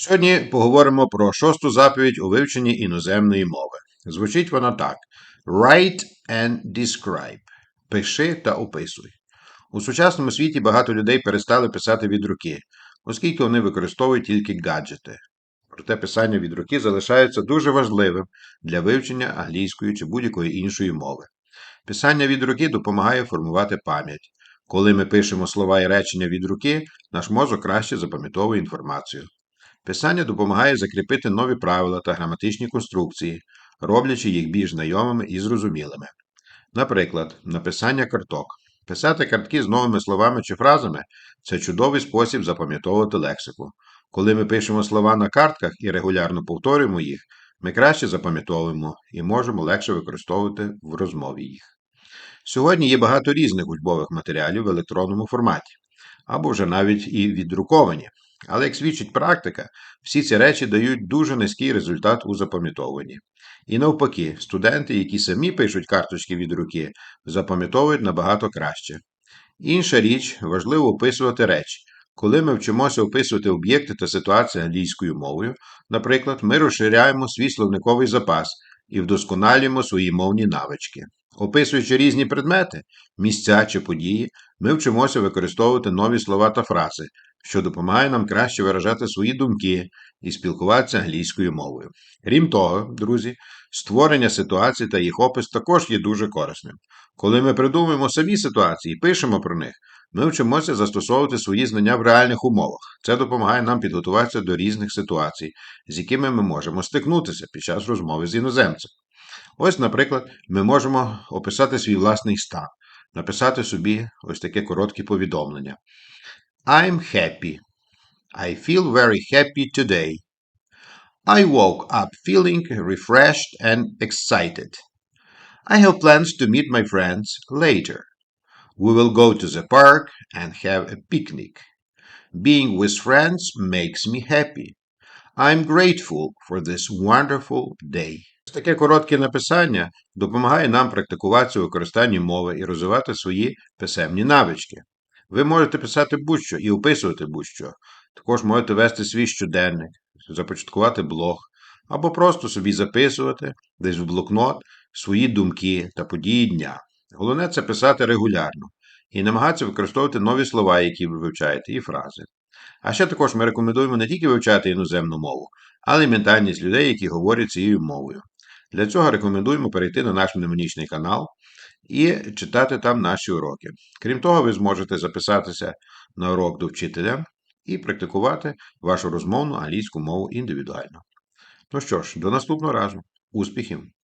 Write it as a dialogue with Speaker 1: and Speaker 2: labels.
Speaker 1: Сьогодні поговоримо про шосту заповідь у вивченні іноземної мови. Звучить вона так: Write and describe. Пиши та описуй. У сучасному світі багато людей перестали писати від руки, оскільки вони використовують тільки гаджети. Проте писання від руки залишається дуже важливим для вивчення англійської чи будь-якої іншої мови. Писання від руки допомагає формувати пам'ять. Коли ми пишемо слова і речення від руки, наш мозок краще запам'ятовує інформацію. Писання допомагає закріпити нові правила та граматичні конструкції, роблячи їх більш знайомими і зрозумілими. Наприклад, написання карток. Писати картки з новими словами чи фразами це чудовий спосіб запам'ятовувати лексику. Коли ми пишемо слова на картках і регулярно повторюємо їх, ми краще запам'ятовуємо і можемо легше використовувати в розмові їх. Сьогодні є багато різних учбових матеріалів в електронному форматі, або вже навіть і віддруковані. Але, як свідчить практика, всі ці речі дають дуже низький результат у запам'ятовуванні. І навпаки, студенти, які самі пишуть карточки від руки, запам'ятовують набагато краще. Інша річ важливо описувати речі. Коли ми вчимося описувати об'єкти та ситуації англійською мовою, наприклад, ми розширяємо свій словниковий запас і вдосконалюємо свої мовні навички. Описуючи різні предмети, місця чи події, ми вчимося використовувати нові слова та фрази, що допомагає нам краще виражати свої думки і спілкуватися англійською мовою. Крім того, друзі, створення ситуацій та їх опис також є дуже корисним. Коли ми придумуємо самі ситуації і пишемо про них, ми вчимося застосовувати свої знання в реальних умовах. Це допомагає нам підготуватися до різних ситуацій, з якими ми можемо стикнутися під час розмови з іноземцем. Ось, наприклад, ми можемо описати свій власний стан, написати собі ось таке коротке повідомлення. I'm happy. I feel very happy today. I woke up feeling refreshed and excited. I have plans to meet my friends later. We will go to the park and have a picnic. Being with friends makes me happy. I'm grateful for this wonderful day. Таке коротке написання допомагає нам практикуватися у використанні мови і розвивати свої писемні навички. Ви можете писати будь-що і описувати будь-що. Також можете вести свій щоденник, започаткувати блог, або просто собі записувати десь в блокнот свої думки та події дня. Головне це писати регулярно і намагатися використовувати нові слова, які ви вивчаєте, і фрази. А ще також ми рекомендуємо не тільки вивчати іноземну мову, але й ментальність людей, які говорять цією мовою. Для цього рекомендуємо перейти на наш мнемонічний канал і читати там наші уроки. Крім того, ви зможете записатися на урок до вчителя і практикувати вашу розмовну англійську мову індивідуально. Ну що ж, до наступного разу. Успіхів!